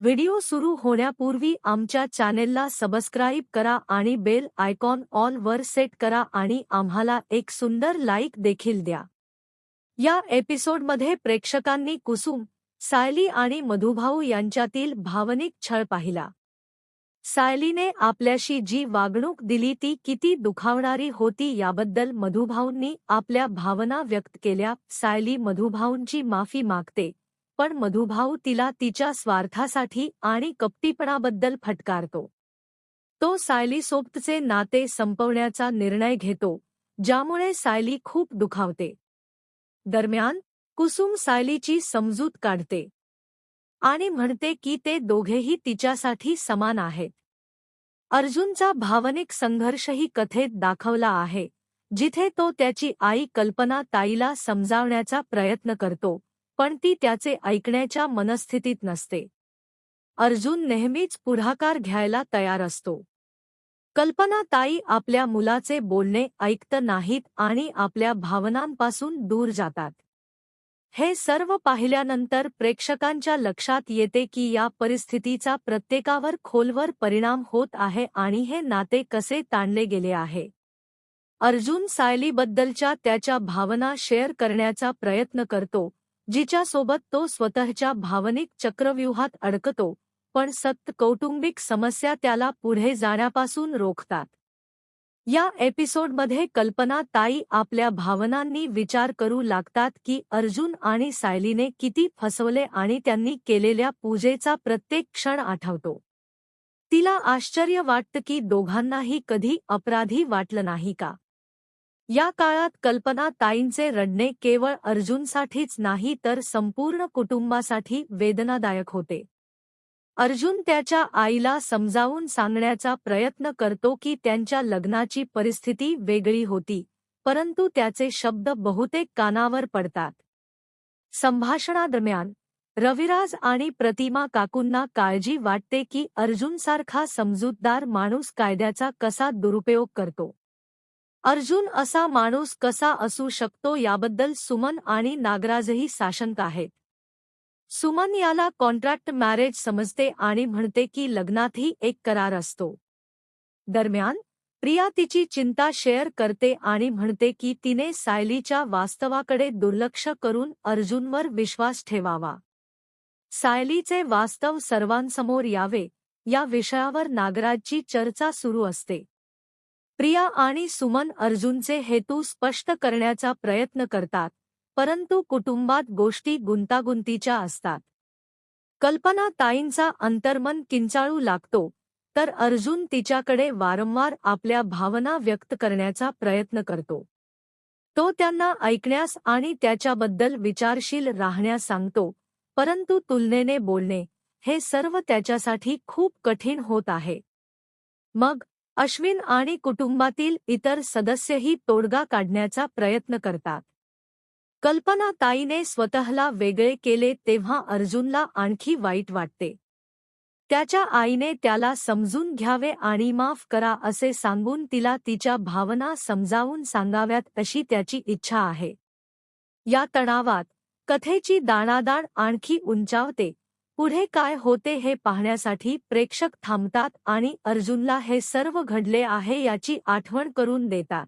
Video सुरू होण्यापूर्वी आमच्या चॅनेलला सबस्क्राईब करा आणि बेल आयकॉन ऑलवर सेट करा आणि आम्हाला एक सुंदर लाईक देखील द्या. या एपिसोडमध्ये प्रेक्षकांनी कुसुम सायली आणि मधुभाऊ यांच्यातील भावनिक छळ पाहिला. सायलीने आपल्याशी जी वागणूक दिली ती किती दुखावणारी होती याबद्दल मधुभाऊंनी आपल्या भावना व्यक्त केल्या. सायली मधुभाऊंची माफी मागते. पण मधुभाऊ तिला तिच्या स्वार्थासाठी आणि कपटीपणाबद्दल फटकारतो. तो सायलीसोबतचे नाते संपवण्याचा निर्णय घेतो ज्यामुळे सायली खूप दुखावते. दरम्यान कुसुम सायलीची समजूत काढते आणि म्हणते की ते दोघेही तिच्यासाठी समान आहेत. अर्जुनचा भावनिक संघर्षही कथेत दाखवला आहे जिथे तो त्याची आई कल्पना ताईला समजावण्याचा प्रयत्न करतो. पण ती त्याचे ऐकण्याच्या मनस्थितीत नसते. अर्जुन नेहमीच पुढाकार घ्यायला तयार असतो. कल्पना ताई आपल्या मुलाचे बोलणे ऐकत नाहीत आणि आपल्या भावनांपासून दूर जातात. हे सर्व पाहिल्यानंतर प्रेक्षकांच्या लक्षात येते की या परिस्थितीचा प्रत्येकावर खोलवर परिणाम होत आहे आणि हे नाते कसे ताणले गेले आहे. अर्जुन सायलीबद्दलच्या त्याच्या भावना शेअर करण्याचा प्रयत्न करतो जिच्यासोबत तो स्वतःच्या भावनिक चक्रव्यूहात अडकतो पण सत्त कौटुंबिक समस्या त्याला पुढे जाण्यापासून रोखतात. या एपिसोडमध्ये कल्पना ताई आपल्या भावनांनी विचार करू लागतात की अर्जुन आणि सायलीने किती फसवले आणि त्यांनी केलेल्या पूजेचा प्रत्येक क्षण आठवतो. तिला आश्चर्य वाटतं की दोघांनाही कधी अपराधी वाटलं नाही का? या काळात कल्पना ताईंचे रडणे केवळ अर्जुनसाठीच नाही तर संपूर्ण कुटुंबासाठी वेदनादायक होते. अर्जुन त्याच्या आईला समजावून सांगण्याचा प्रयत्न करतो की त्यांच्या लग्नाची परिस्थिती वेगळी होती परंतु त्याचे शब्द बहुतेक कानावर पडतात. संभाषणादरम्यान रविराज आणि प्रतिमा काकूंना काळजी वाटते की अर्जुनसारखा समजूतदार माणूस कायद्याचा कसा दुरुपयोग करतो. अर्जुन असा माणूस कसा असू शकतो याबद्दल सुमन आणि नागराजही साशंक आहेत. सुमन याला कॉन्ट्रॅक्ट मॅरेज समजते आणि म्हणते की लग्नातही एक करार असतो. दरम्यान प्रिया तिची चिंता शेअर करते आणि म्हणते की तिने सायलीच्या वास्तवाकडे दुर्लक्ष करून अर्जुनवर विश्वास ठेवावा. सायलीचे वास्तव सर्वांसमोर यावे या विषयावर नागराजची चर्चा सुरू असते. प्रिया आणि सुमन अर्जुनचे हेतू स्पष्ट करण्याचा प्रयत्न करतात परंतु कुटुंबात गोष्टी गुंतागुंतीच्या असतात. कल्पना ताईंचा अंतर्मन किंचाळू लागतो तर अर्जुन तिच्याकडे वारंवार आपल्या भावना व्यक्त करण्याचा प्रयत्न करतो. तो त्यांना ऐकण्यास आणि त्याच्याबद्दल विचारशील राहण्यास सांगतो परंतु तुलनेने बोलणे हे सर्व त्याच्यासाठी खूप कठीण होत आहे. मग अश्विन आणि कुटुंबातील इतर सदस्यही तोडगा काढण्याचा प्रयत्न करतात. कल्पना ताईने स्वतःला वेगळे केले तेव्हा अर्जुनला आणखी वाईट वाटते. त्याच्या आईने त्याला समजून घ्यावे आणि माफ करा असे सांगून तिला तिच्या भावना समजावून सांगाव्यात अशी त्याची इच्छा आहे. या तणावात कथेची दाणादाण आणखी उंचावते. पुढे काय होते हे पाहण्यासाठी प्रेक्षक थांबतात आणि अर्जुनला हे सर्व घडले आहे याची आठवण करून देतात.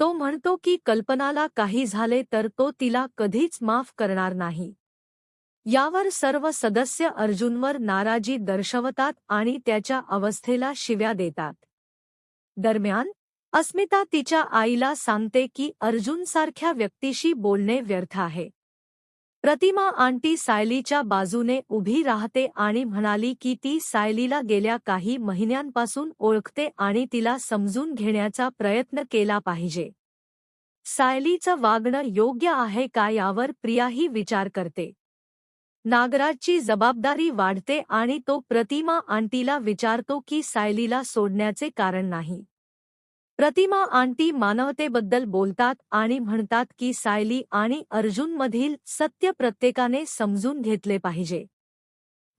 तो म्हणतो की कल्पनाला काही झाले तर तो तिला कधीच माफ करणार नाही. यावर सर्व सदस्य अर्जुनवर नाराजी दर्शवतात आणि त्याच्या अवस्थेला शिव्या देतात. दरम्यान अस्मिता तिच्या आईला सांगते की अर्जुनसारख्या व्यक्तीशी बोलणे व्यर्थ आहे. प्रतिमा आंटी सायलीच्या बाजूने उभी राहते आणि म्हणाली की ती सायलीला गेल्या काही महिन्यांपासून ओळखते आणि तिला समजून घेण्याचा प्रयत्न केला पाहिजे. सायलीचं वागणं योग्य आहे का यावर प्रियाही विचार करते. नागराजची जबाबदारी वाढते आणि तो प्रतिमा आंटीला विचारतो की सायलीला सोडण्याचे कारण नाही. प्रतिमा आंटी मानवतेबद्दल बोलतात आणि म्हणतात की सायली आणि अर्जुनमधील सत्य प्रत्येकाने समजून घेतले पाहिजे.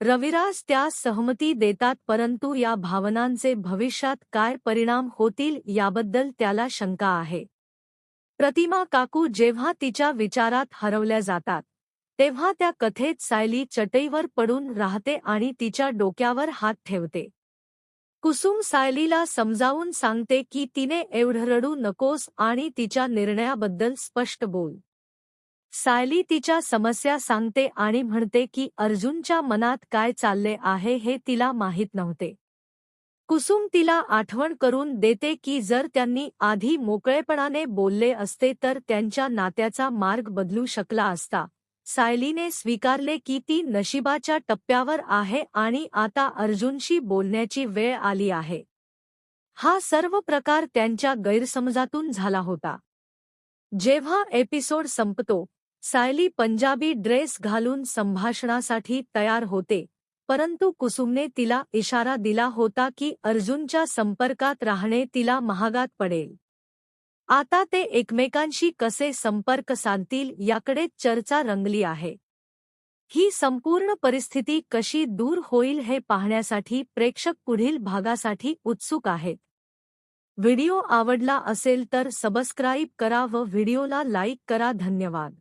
रविराज त्यास सहमती देतात परंतु या भावनांचे भविष्यात काय परिणाम होतील याबद्दल त्याला शंका आहे. प्रतिमा काकू जेव्हा तिच्या विचारात हरवल्या जातात तेव्हा त्या कथेत सायली चटईवर पडून राहते आणि तिच्या डोक्यावर हात ठेवते. कुसुम सायलीला समजावून सांगते की तिने एवढं रडू नकोस आणि तिच्या निर्णयाबद्दल स्पष्ट बोल. सायली तिच्या समस्या सांगते आणि म्हणते की अर्जुनच्या मनात काय चालले आहे हे तिला माहीत नव्हते. कुसुम तिला आठवण करून देते की जर त्यांनी आधी मोकळेपणाने बोलले असते तर त्यांच्या नात्याचा मार्ग बदलू शकला असता. सायलीने स्वीकारले की ती नशिबाच्या टप्प्यावर आहे आणि आता अर्जुनशी बोलण्याची वेळ आली आहे. हा सर्व प्रकार त्यांच्या गैरसमजातून झाला होता. जेव्हा एपिसोड संपतो सायली पंजाबी ड्रेस घालून संभाषणासाठी तयार होते परंतु कुसुमने तिला इशारा दिला होता की अर्जुनच्या संपर्कात राहणे तिला महागात पडेल. आता ते एकमेकांशी कसे संपर्क साधतील याकडे चर्चा रंगली आहे. ही संपूर्ण परिस्थिती कशी दूर होईल हे पाहण्यासाठी प्रेक्षक पुढील भागासाठी उत्सुक आहेत. व्हिडिओ आवडला असेल तर सबस्क्राईब करा व व्हिडिओला लाईक करा. धन्यवाद.